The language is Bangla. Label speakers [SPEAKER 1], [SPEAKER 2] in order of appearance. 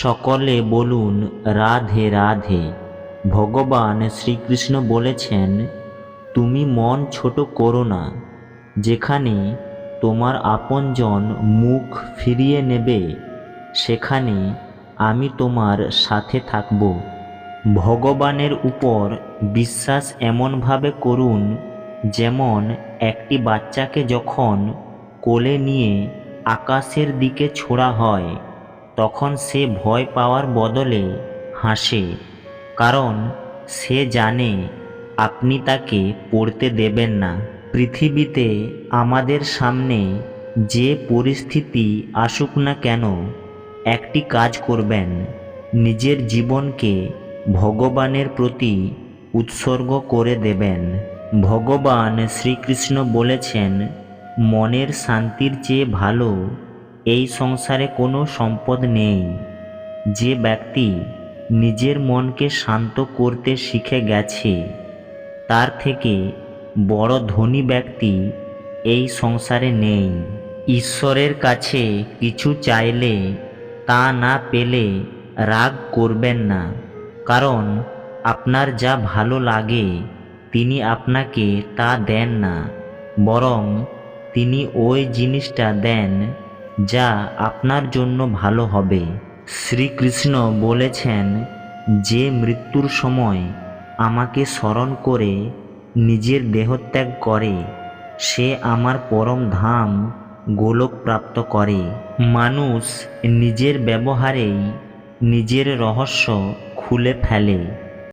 [SPEAKER 1] সকলে বলুন, রাধে রাধে। ভগবান শ্রীকৃষ্ণ বলেছেন, তুমি মন ছোট করো না, যেখানে তোমার আপনজন মুখ ফিরিয়ে নেবে, সেখানে আমি তোমার সাথে থাকব। ভগবানের উপর বিশ্বাস এমনভাবে করুন, যেমন একটি বাচ্চাকে যখন কোলে নিয়ে আকাশের দিকে ছোড়া হয় তখন সে ভয় পাওয়ার বদলে হাসে, কারণ সে জানে আপনি তাকে পড়তে দেবেন না। পৃথিবীতে আমাদের সামনে যে পরিস্থিতি আসুক না কেন, একটি কাজ করবেন, নিজের জীবনকে ভগবানের প্রতি উৎসর্গ করে দেবেন। ভগবান শ্রীকৃষ্ণ বলেছেন, মনের শান্তির চেয়ে ভালো এই সংসারে কোনো সম্পদ নেই। যে ব্যক্তি নিজের মনকে শান্ত করতে শিখে গেছে, তার থেকে বড় ধনী ব্যক্তি এই সংসারে নেই। ঈশ্বরের কাছে কিছু চাইলে তা না পেলে রাগ করবেন না, কারণ আপনার যা ভালো লাগে, তিনি আপনাকে তা দেন না, বরং তিনি ওই জিনিসটা দেন যা আপনার জন্য ভালো হবে। শ্রীকৃষ্ণ বলেছেন, যে মৃত্যুর সময় আমাকে স্মরণ করে, নিজের দেহত্যাগ করে, সে আমার পরম ধাম গোলক প্রাপ্ত করে। মানুষ নিজের ব্যবহারেই নিজের রহস্য খুলে ফেলে।